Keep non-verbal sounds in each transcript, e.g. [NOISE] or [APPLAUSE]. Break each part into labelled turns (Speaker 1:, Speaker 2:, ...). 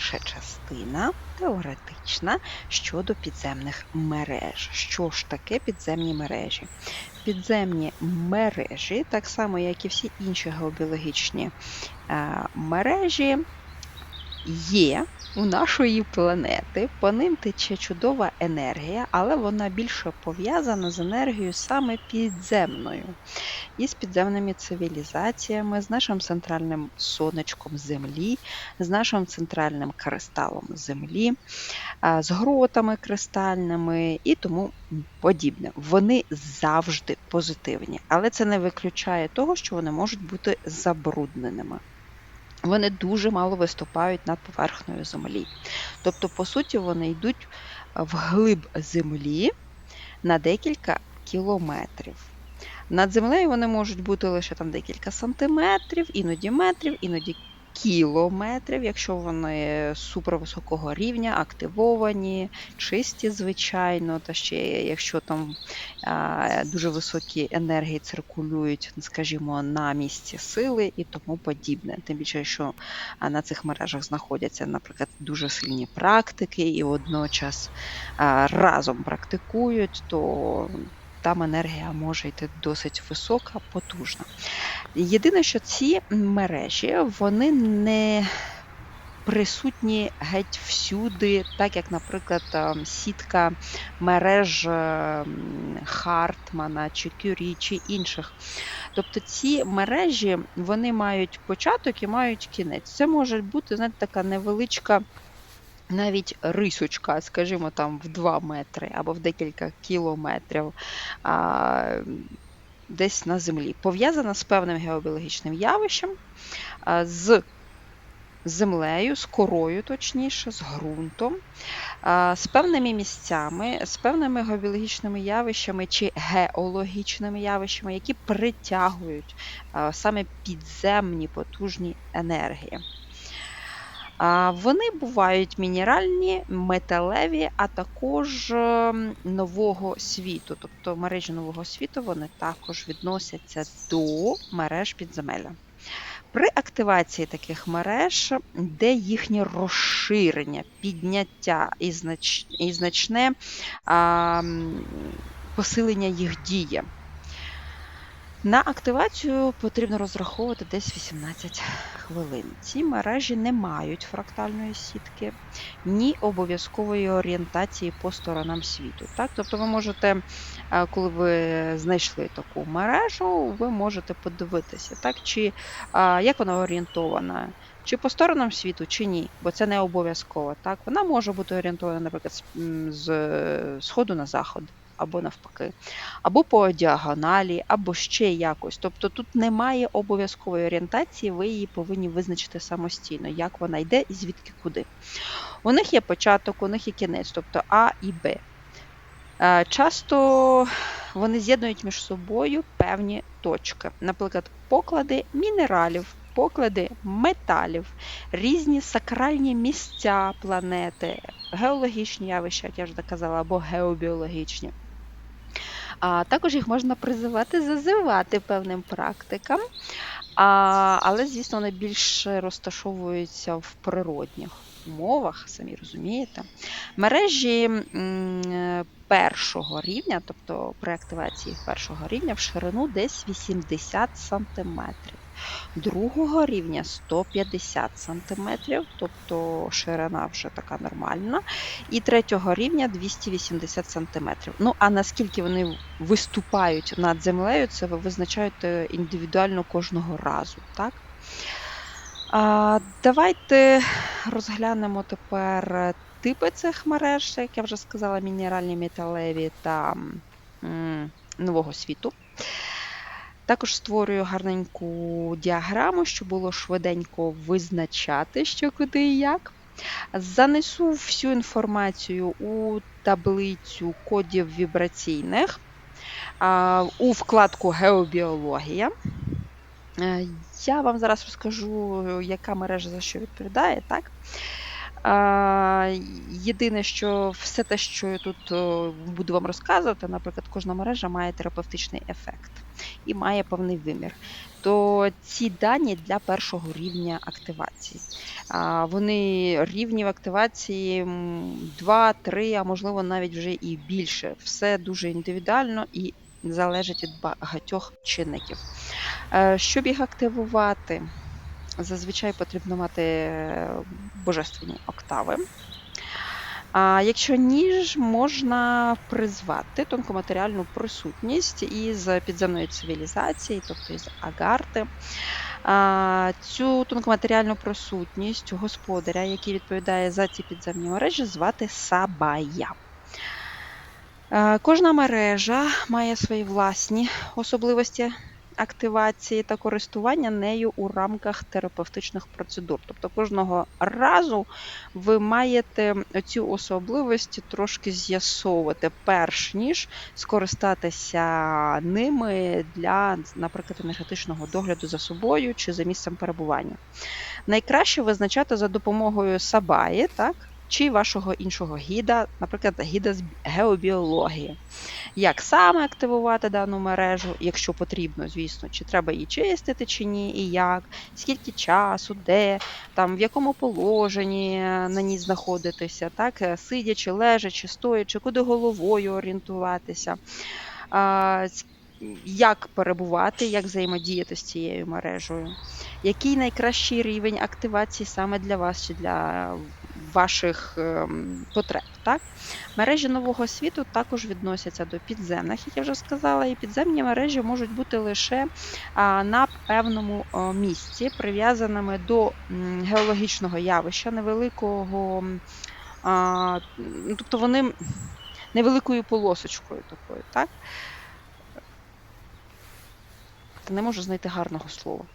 Speaker 1: перша частина теоретична щодо підземних мереж. Що ж таке підземні мережі? Підземні мережі, так само як і всі інші геобіологічні е, мережі, є у нашої планети. По ним тече чудова енергія, але вона більше пов'язана з енергією саме підземною і з підземними цивілізаціями, з нашим центральним сонечком Землі, з нашим центральним кристалом Землі, з гротами кристальними і тому подібне. Вони завжди позитивні, але це не виключає того, що вони можуть бути забрудненими. Вони дуже мало виступають над поверхнею землі. Тобто, по суті, вони йдуть вглиб землі на декілька кілометрів. Над землею вони можуть бути лише там декілька сантиметрів, іноді метрів, іноді кілометрів, якщо вони супервисокого рівня, активовані, чисті, звичайно, та ще якщо там дуже високі енергії циркулюють, скажімо, на місці сили і тому подібне. Тим більше, що на цих мережах знаходяться, наприклад, дуже сильні практики і водночас разом практикують, то там енергія може йти досить висока, потужна. Єдине, що ці мережі вони не присутні геть всюди, так як, наприклад, сітка мереж ем, Хартмана чи Кюрі чи інших. Тобто ці мережі вони мають початок і мають кінець. Це може бути знаєте, така невеличка навіть рисочка, скажімо, там в 2 метри або в декілька кілометрів а, десь на землі, пов'язана з певним геобіологічним явищем, а, з землею, з корою, точніше, з ґрунтом, а, з певними місцями, з певними геобіологічними явищами чи геологічними явищами, які притягують а, саме підземні потужні енергії. Вони бувають мінеральні, металеві, а також ем, нового світу. Тобто мережі нового світу вони також відносяться до мереж підземелля. При активації таких мереж, де їхнє розширення, підняття і значне а, посилення їх дії. На активацію потрібно розраховувати десь 18 хвилин. Ці мережі не мають фрактальної сітки, ні обов'язкової орієнтації по сторонам світу. Так? Тобто ви можете, е, коли ви знайшли таку мережу, ви можете подивитися, так? чи як вона орієнтована. Чи по сторонам світу, чи ні, бо це не обов'язково. Так? Вона може бути орієнтована, наприклад, з- е, сходу на заход, або навпаки, або по діагоналі, або ще якось. Тобто тут немає обов'язкової орієнтації, ви її повинні визначити самостійно, як вона йде і звідки куди. У них є початок, у них є кінець, тобто А і Б. Е, Часто вони з'єднують між собою певні точки, наприклад, поклади мінералів, поклади металів, різні сакральні місця планети, геологічні явища, як я вже казала, або геобіологічні. А також їх можна призивати, зазивати певним практикам, а, але, звісно, вони більше розташовуються в природних умовах, самі розумієте. Мережі першого рівня, тобто при активації першого рівня, в ширину десь 80 см. Другого рівня 150 см, тобто ширина вже така нормальна. І третього рівня 280 см. Ну, а наскільки вони виступають над землею, це ви визначаєте індивідуально кожного разу. Так? Давайте розглянемо тепер типи цих мереж, як я вже сказала, мінеральні, металеві та нового світу. Також створюю гарненьку діаграму, щоб було швиденько визначати, що куди і як. Занесу всю інформацію у таблицю кодів вібраційних у вкладку Геобіологія. Е, Я вам зараз розкажу, яка мережа за що відповідає, так? Єдине, що все те, що я тут буду вам розказувати, наприклад, кожна мережа має терапевтичний ефект. і має певний вимір. То ці дані для першого рівня активації. Вони рівнів активації 2, 3, а можливо навіть вже і більше. Все дуже індивідуально і залежить від багатьох чинників. Е, Щоб їх активувати, зазвичай потрібно мати е, божественні октави. А якщо ніж, можна призвати тонкоматеріальну присутність із підземної цивілізації, тобто із агарти. Цю тонкоматеріальну присутність господаря, який відповідає за ці підземні мережі, звати Сабая. Кожна мережа має свої власні особливості активації та користування нею у рамках терапевтичних процедур. Тобто кожного разу ви маєте цю особливість трошки з'ясовувати, перш ніж скористатися ними для, наприклад, енергетичного догляду за собою чи за місцем перебування. Найкраще визначати за допомогою сабаї, так? Чи вашого іншого гіда, наприклад, гіда з геобіології. Як саме активувати дану мережу, якщо потрібно, звісно, чи треба її чистити, чи ні, і як, скільки часу, де, там, в якому положенні на ній знаходитися, так, е, сидячи, лежачи, стоячи, куди головою орієнтуватися. Як перебувати, як взаємодіяти з цією мережею, який найкращий рівень активації саме для вас чи для ваших ем, потреб. Так? Мережі нового світу також відносяться до підземних, як я вже сказала, і підземні мережі можуть бути лише на певному місці, прив'язаними до геологічного явища, невеликого, ну, тобто вони невеликою полосочкою такою. так? Не можу знайти гарного слова.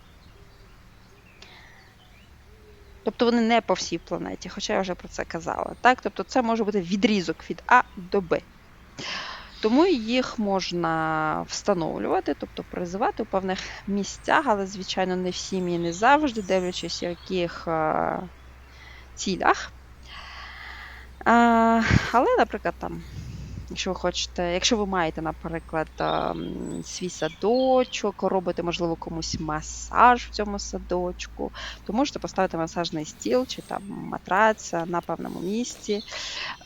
Speaker 1: Тобто вони не по всій планеті, хоча я вже про це казала. Так? Тобто це може бути відрізок від А до Б. Тому їх можна встановлювати, тобто призивати у певних місцях, але, звичайно, не всім і не завжди, дивлячись, в яких а, цілях. А, але, наприклад, там Якщо ви хочете, якщо ви маєте, наприклад, ем, свій садочок, робите, можливо, комусь масаж в цьому садочку, то можете поставити масажний стіл чи там матрац на певному місці,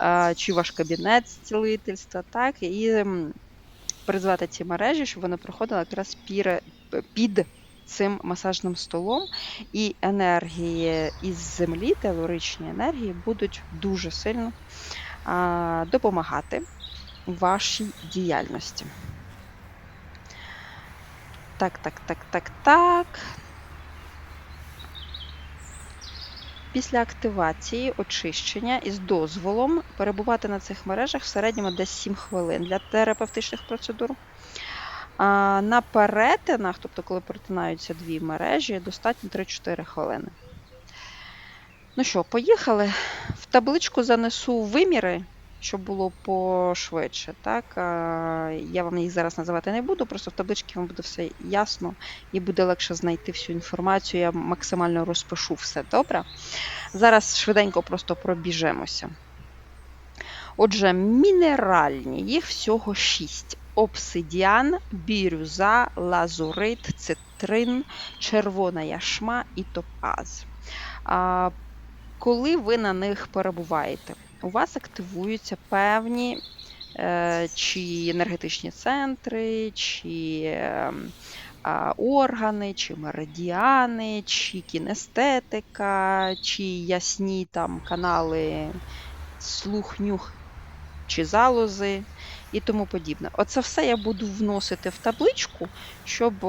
Speaker 1: е, чи ваш кабінет зцілительства, так, і призвати ці мережі, щоб вони проходили якраз під цим масажним столом, і енергії із землі, телоричні енергії, будуть дуже сильно допомагати вашій діяльності. Так, так, так, так, так. Після активації очищення із дозволом перебувати на цих мережах в середньому десь 7 хвилин для терапевтичних процедур. А На перетинах, тобто, коли перетинаються дві мережі, достатньо 3-4 хвилини. Ну що, поїхали. В табличку занесу виміри щоб було пошвидше. Так? Я вам їх зараз називати не буду, просто в табличці вам буде все ясно і буде легше знайти всю інформацію. Я максимально розпишу все добре. Зараз швиденько просто пробіжемося. Отже, мінеральні, їх всього шість. Обсидіан, бірюза, лазурит, цитрин, червона яшма і топаз. Коли ви на них перебуваєте? У вас активуються певні е, чи енергетичні центри, чи е, органи, чи меридіани, чи кінестетика, чи ясні там канали слух, нюх чи залози і тому подібне. Оце все я буду вносити в табличку, щоб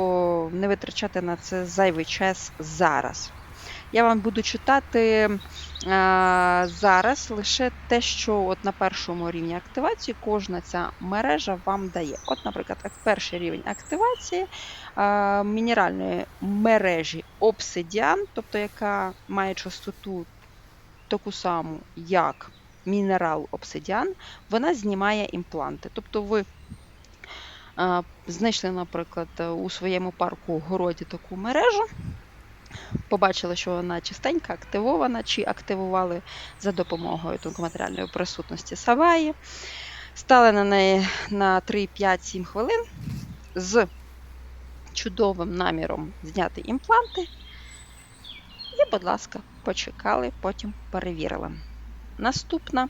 Speaker 1: не витрачати на це зайвий час зараз. Я вам буду читати зараз лише те, що от на першому рівні активації кожна ця мережа вам дає. От, наприклад, перший рівень активації мінеральної мережі Obsidian, тобто яка має частоту таку саму, як мінерал обсидіан, вона знімає імпланти. Тобто ви знайшли, наприклад, у своєму парку городі таку мережу побачили, що вона чистенька, активована, чи активували за допомогою тонкоматеріальної присутності Саваї. Стали на неї на 3, 5, 7 хвилин з чудовим наміром зняти імпланти. І, будь ласка, почекали, потім перевірили. Наступна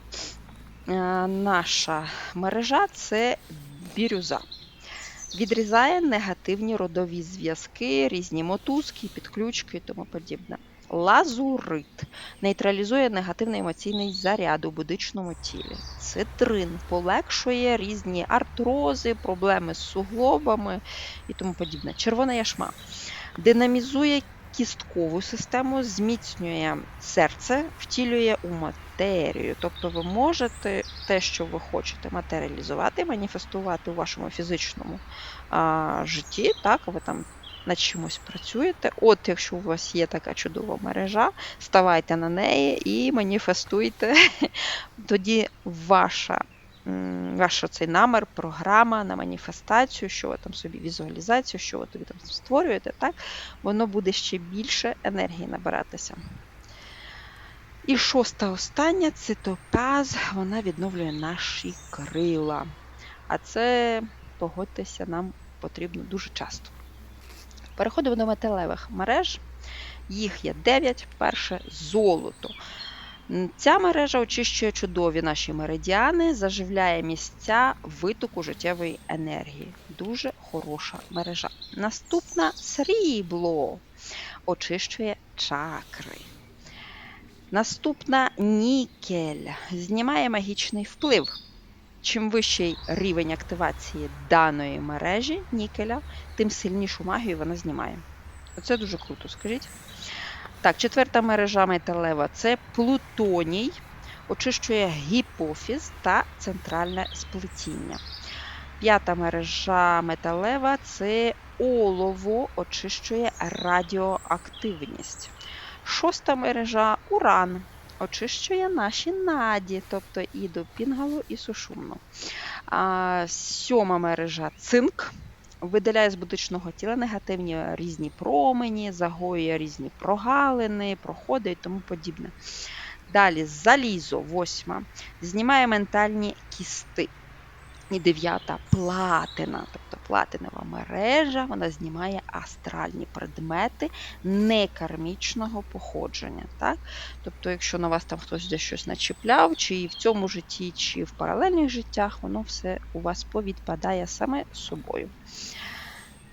Speaker 1: е, наша мережа це бірюза. Відрізає негативні родові зв'язки, різні мотузки, підключки і тому подібне. Лазурит нейтралізує негативний емоційний заряд у будичному тілі. Цитрин полегшує різні артрози, проблеми з суглобами і тому подібне. Червона яшма динамізує кісткову систему, зміцнює серце, втілює у матерію. Тобто ви можете те, що ви хочете матеріалізувати, маніфестувати у вашому фізичному а, житті, так, ви там над чимось працюєте. От, якщо у вас є така чудова мережа, ставайте на неї і маніфестуйте. [LAUGHS] Тоді ваша. Ваш цей намір, програма на маніфестацію, що ви там собі візуалізацію, що ви тобі там створюєте, так, воно буде ще більше енергії набиратися. І шоста остання це топаз, вона відновлює наші крила. А це, погодьтеся, нам потрібно дуже часто. Переходимо до металевих мереж. Їх є 9. Перше золото. Ця мережа очищує чудові наші меридіани, заживляє місця витоку життєвої енергії. Дуже хороша мережа. Наступна срібло очищує чакри. Наступна нікель знімає магічний вплив. Чим вищий рівень активації даної мережі нікеля, тим сильнішу магію вона знімає. Оце дуже круто, скажіть. Так, четверта мережа металева це плутоній, очищує гіпофіз та центральне сплетіння. П'ята мережа металева це олово, очищує радіоактивність. Шоста мережа уран. Очищує наші наді, тобто і до пінгалу, і сушумну. А, сьома мережа цинк видаляє з будичного тіла негативні різні промені, загоює різні прогалини, проходи і тому подібне. Далі залізо, восьма, знімає ментальні кісти. І дев'ята платина, тобто платинова мережа, вона знімає астральні предмети некармічного походження. Так? Тобто, якщо на вас там хтось десь щось начіпляв, чи в цьому житті, чи в паралельних життях, воно все у вас повідпадає саме собою.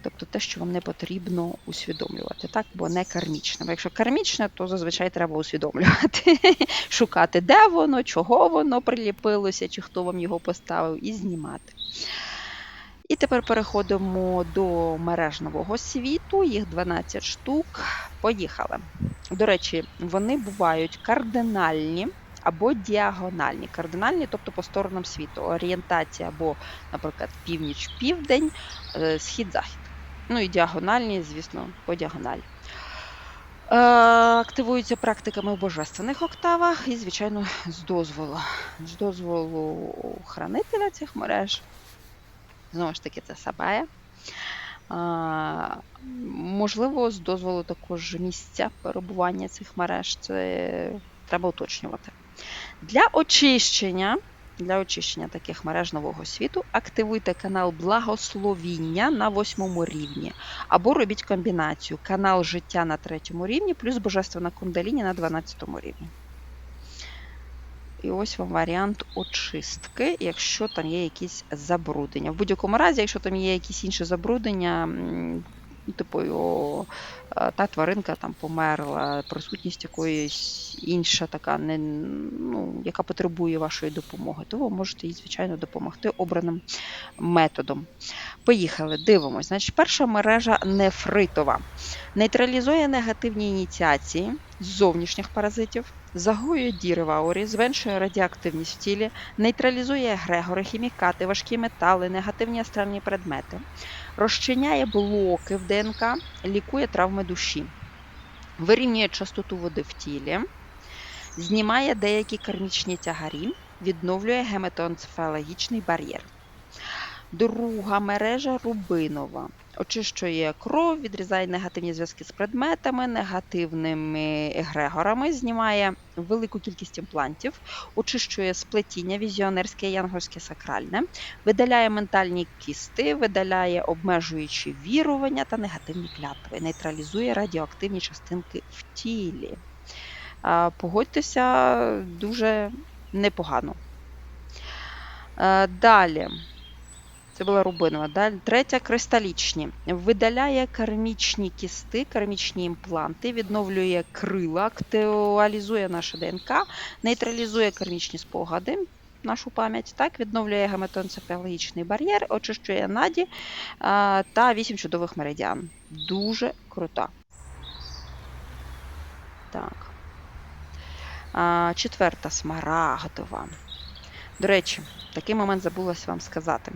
Speaker 1: Тобто те, що вам не потрібно усвідомлювати, так? бо не кармічне. Бо якщо кармічне, то зазвичай треба усвідомлювати, [LAUGHS] шукати, де воно, чого воно приліпилося, чи хто вам його поставив, і знімати. І тепер переходимо до мереж нового світу, їх 12 штук. Поїхали. До речі, вони бувають кардинальні або діагональні. Кардинальні, тобто по сторонам світу. Орієнтація або, наприклад, північ-південь, е, схід-захід. Ну і діагональні, звісно, по діагоналі. Е, Активуються практиками в божественних октавах і, звичайно, з дозволу. З дозволу хранителя цих мереж. Знову ж таки, це Сабая. А, можливо, з дозволу також місця перебування цих мереж. Це треба уточнювати. Для очищення для очищення таких мереж нового світу активуйте канал благословіння на восьмому рівні. Або робіть комбінацію канал життя на третьому рівні, плюс божественна кундаліні на 12 рівні. І ось вам варіант очистки, якщо там є якісь забруднення. В будь-якому разі, якщо там є якісь інші забруднення, типу, о, е, та тваринка там померла, присутність якоїсь інша така, не, ну, яка потребує вашої допомоги, то ви можете їй, звичайно, допомогти обраним методом. Поїхали, дивимось. Значить, перша мережа нефритова. Нейтралізує негативні ініціації зовнішніх паразитів, загоює діри в аурі, зменшує радіоактивність в тілі, нейтралізує егрегори, хімікати, важкі метали, негативні астральні предмети, розчиняє блоки в ДНК, лікує травми душі, вирівнює частоту води в тілі, знімає деякі кармічні тягарі, відновлює гематоенцефалогічний бар'єр. Друга мережа рубинова очищує кров, відрізає негативні зв'язки з предметами, негативними егрегорами, знімає велику кількість імплантів, очищує сплетіння, візіонерське, янгольське, сакральне, видаляє ментальні кісти, видаляє обмежуючі вірування та негативні клятви, нейтралізує радіоактивні частинки в тілі. Погодьтеся, дуже непогано. Е, Далі. Це була рубинова. Далі. Третя кристалічні. Видаляє кармічні кісти, кармічні імпланти, відновлює крила, актуалізує наше ДНК, нейтралізує кармічні спогади, нашу пам'ять, так, відновлює гематоенцефалогічний бар'єр, очищує наді та вісім чудових меридіан. Дуже крута. Так. А, четверта смарагдова. До речі, такий момент забулася вам сказати.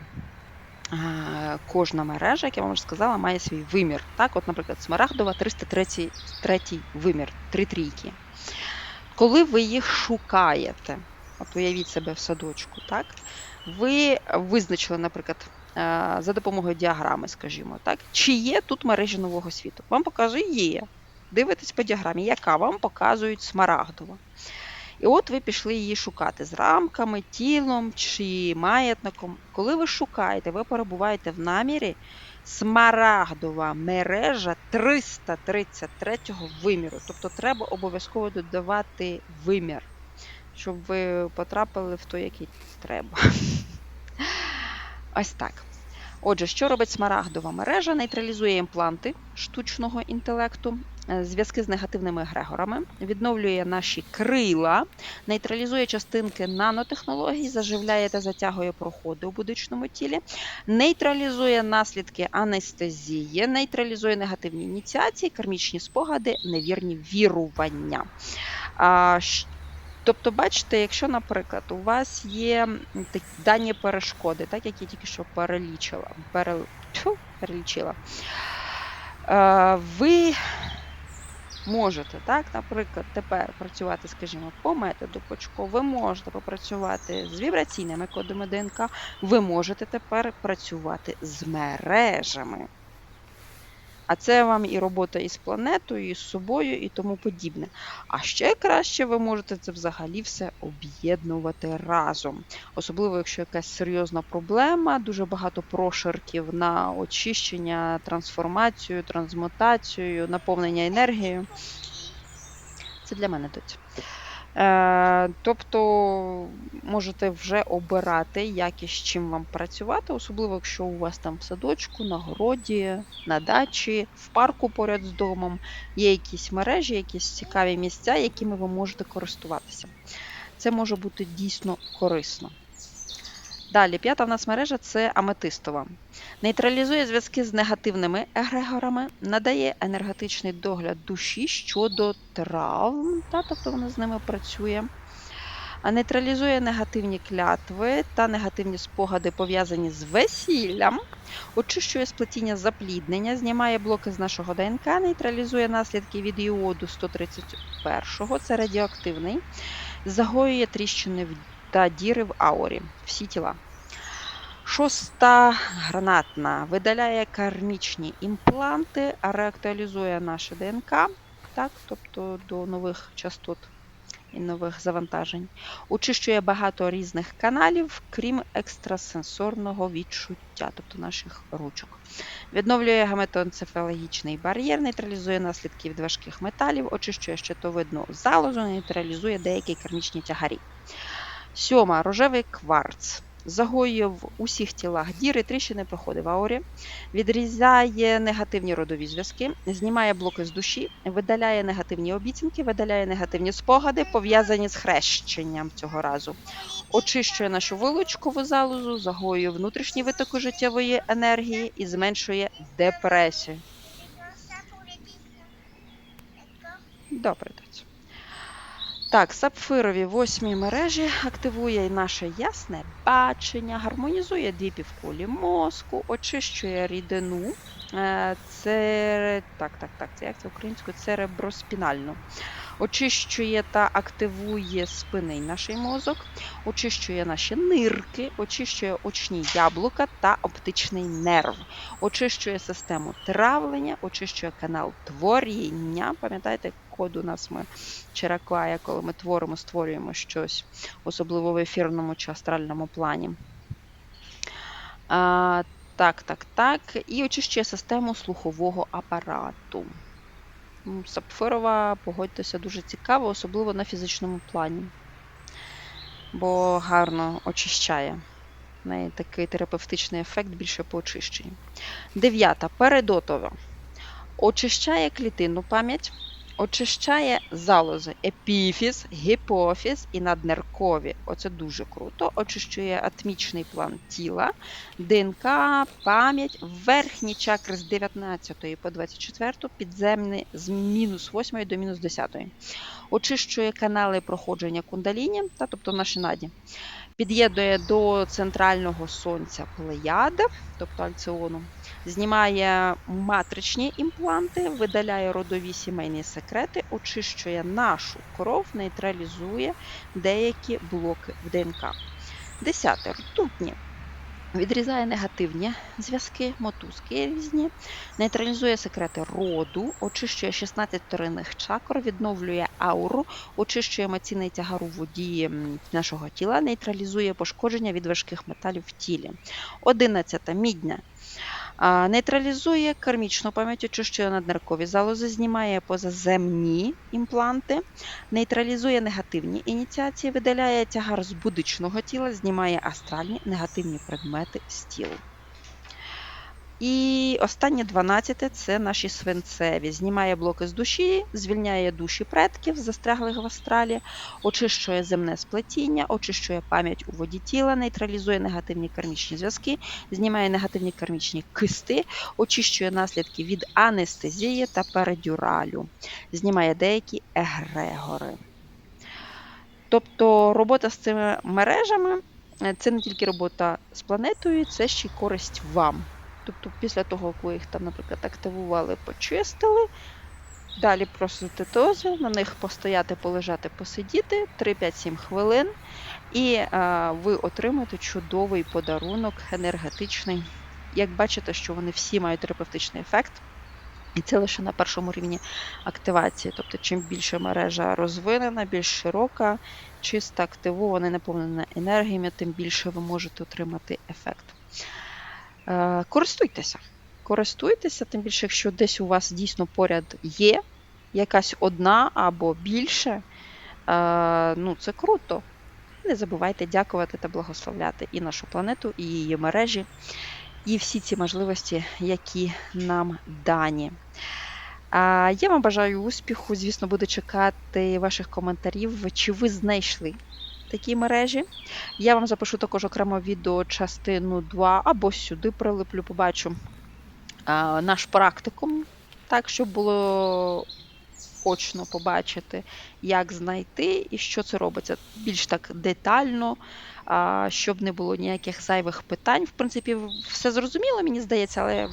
Speaker 1: Кожна мережа, як я вам вже сказала, має свій вимір. Так, от, наприклад, Смарагдова 303 вимір, три трійки. Коли ви їх шукаєте, от уявіть себе в садочку, так, ви визначили, наприклад, е, за допомогою діаграми, скажімо, так, чи є тут мережі нового світу. Вам показує є. Дивитесь по діаграмі, яка вам показують Смарагдова. І от ви пішли її шукати з рамками, тілом чи маятником. Коли ви шукаєте, ви перебуваєте в намірі смарагдова мережа 333 виміру. Тобто треба обов'язково додавати вимір, щоб ви потрапили в той, який треба. Ось так. Отже, що робить смарагдова мережа? Нейтралізує імпланти штучного інтелекту, е, зв'язки з негативними егрегорами, відновлює наші крила, нейтралізує частинки нанотехнологій, заживляє та затягує проходи у будичному тілі, нейтралізує наслідки анестезії, нейтралізує негативні ініціації, кармічні спогади, невірні вірування. Тобто, бачите, якщо, наприклад, у вас є дані перешкоди, так як я тільки що перелічила, пере, тьфу, перелічила, е, ви можете, так, наприклад, тепер працювати, скажімо, по методу Почко, ви можете попрацювати з вібраційними кодами ДНК, ви можете тепер працювати з мережами. А це вам і робота із планетою, і з собою, і тому подібне. А ще краще ви можете це взагалі все об'єднувати разом. Особливо, якщо якась серйозна проблема, дуже багато прошарків на очищення, трансформацію, трансмутацію, наповнення енергією. Це для мене тут. Е, тобто можете вже обирати, якість, чим вам працювати, особливо якщо у вас там в садочку, на городі, на дачі, в парку поряд з домом є якісь мережі, якісь цікаві місця, якими ви можете користуватися. Це може бути дійсно корисно. Далі, п'ята в нас мережа це аметистова. Нейтралізує зв'язки з негативними егрегорами, надає енергетичний догляд душі щодо травм, та, тобто вона з ними працює. А нейтралізує негативні клятви та негативні спогади, пов'язані з весіллям, очищує сплетіння запліднення, знімає блоки з нашого ДНК, нейтралізує наслідки від іоду 131, це радіоактивний, загоює тріщини в- та діри в аурі, всі тіла. Шоста гранатна видаляє кармічні імпланти, реактуалізує наше ДНК, так, тобто до нових частот і нових завантажень. Очищує багато різних каналів, крім екстрасенсорного відчуття, тобто наших ручок. Відновлює гематоенцефалогічний бар'єр, нейтралізує наслідки від важких металів, очищує щитовидну залозу, нейтралізує деякі кармічні тягарі. Сьома рожевий кварц. Загоює в усіх тілах діри, тріщини, проходи в аурі, відрізає негативні родові зв'язки, знімає блоки з душі, видаляє негативні обіцянки, видаляє негативні спогади, пов'язані з хрещенням цього разу. Очищує нашу вилучкову залозу, загоює внутрішні витоки життєвої енергії і зменшує депресію. Добре. Так, сапфирові восьмі мережі активує наше ясне бачення, гармонізує дві півкулі мозку, очищує рідину. Е, Це так, так, так, це як це українською цереброспінальну. Очищує та активує спинний наш мозок, очищує наші нирки, очищує очні яблука та оптичний нерв, очищує систему травлення, очищує канал творіння. Пам'ятаєте, код у нас ми Чиракуая, коли ми творимо, створюємо щось, особливо в ефірному чи астральному плані. А, так, так, так. І очищує систему слухового апарату. Сапфирова, погодьтеся, дуже цікаво, особливо на фізичному плані. Бо гарно очищає. В неї такий терапевтичний ефект більше по очищенню. Дев'ята. Передотова. Очищає клітинну пам'ять, очищає залози, епіфіз, гіпофіз і наднеркові. Оце дуже круто. Очищує атмічний план тіла, ДНК, пам'ять, верхні чакри з 19 по 24, підземні з мінус 8 до мінус 10. Очищує канали проходження кундаліні, та, тобто наші наді. Під'єднує до центрального сонця плеяд, тобто альціону, знімає матричні імпланти, видаляє родові сімейні секрети, очищує нашу кров, нейтралізує деякі блоки в ДНК. Десяте. Ртутні. Відрізає негативні зв'язки, мотузки різні, нейтралізує секрети роду, очищує 16 вторинних чакр, відновлює ауру, очищує емоційний тягар у воді нашого тіла, нейтралізує пошкодження від важких металів в тілі. 11. Мідня. Нейтралізує кармічну пам'ять, очищує наднеркові залози, знімає позаземні імпланти, нейтралізує негативні ініціації, видаляє тягар з будичного тіла, знімає астральні негативні предмети з тіла. І останнє 12 це наші свинцеві. Знімає блоки з душі, звільняє душі предків, застряглих в астралі, очищує земне сплетіння, очищує пам'ять у воді тіла, нейтралізує негативні кармічні зв'язки, знімає негативні кармічні кисти, очищує наслідки від анестезії та передюралю, знімає деякі егрегори. Тобто робота з цими мережами це не тільки робота з планетою, це ще й користь вам. Тобто, після того, ви їх там, наприклад, активували, почистили, далі просите дозвіл, на них постояти, полежати, посидіти 3-5-7 хвилин, і е, ви отримаєте чудовий подарунок енергетичний. Як бачите, що вони всі мають терапевтичний ефект. І це лише на першому рівні активації. Тобто, чим більше мережа розвинена, більш широка, чиста, активована, наповнена енергіями, тим більше ви можете отримати ефект. Е, Користуйтеся. Користуйтеся, тим більше, якщо десь у вас дійсно поряд є якась одна або більше, е, ну це круто. Не забувайте дякувати та благословляти і нашу планету, і її мережі, і всі ці можливості, які нам дані. Я вам бажаю успіху. Звісно, буду чекати ваших коментарів, чи ви знайшли такі мережі. Я вам запишу також окремо відео частину 2 або сюди прилиплю, побачу наш практикум, так, щоб було очно побачити, як знайти і що це робиться. Більш так детально, щоб не було ніяких зайвих питань. В принципі, все зрозуміло, мені здається, але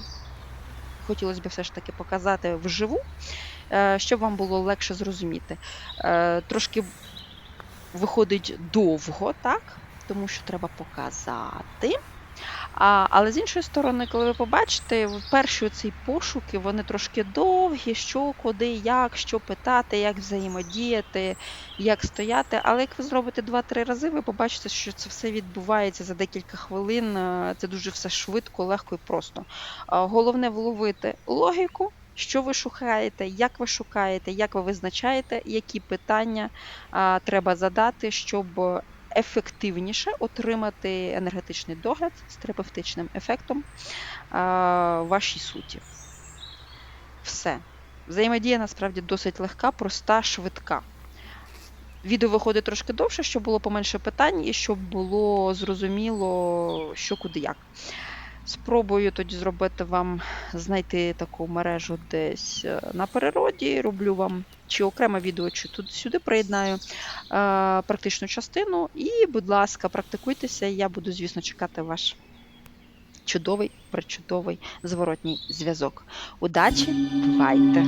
Speaker 1: хотілося б все ж таки показати вживу, е, щоб вам було легше зрозуміти. Е, Трошки виходить довго, так? Тому що треба показати. А, Але з іншої сторони, коли ви побачите, перші ці пошуки, вони трошки довгі, що, куди, як, що питати, як взаємодіяти, як стояти. Але як ви зробите 2-3 рази, ви побачите, що це все відбувається за декілька хвилин. Це дуже все швидко, легко і просто. Головне вловити логіку. Що ви шукаєте, як ви шукаєте, як ви визначаєте, які питання а, треба задати, щоб ефективніше отримати енергетичний догляд з терапевтичним ефектом а, вашій суті. Все. Взаємодія насправді досить легка, проста, швидка. Відео виходить трошки довше, щоб було поменше питань і щоб було зрозуміло, що куди як. Спробую тоді зробити вам знайти таку мережу десь е, на природі. Роблю вам чи окреме відео, чи тут сюди приєднаю е, практичну частину. І, будь ласка, практикуйтеся. Я буду, звісно, чекати ваш чудовий, причудовий зворотній зв'язок. Удачі, бувайте!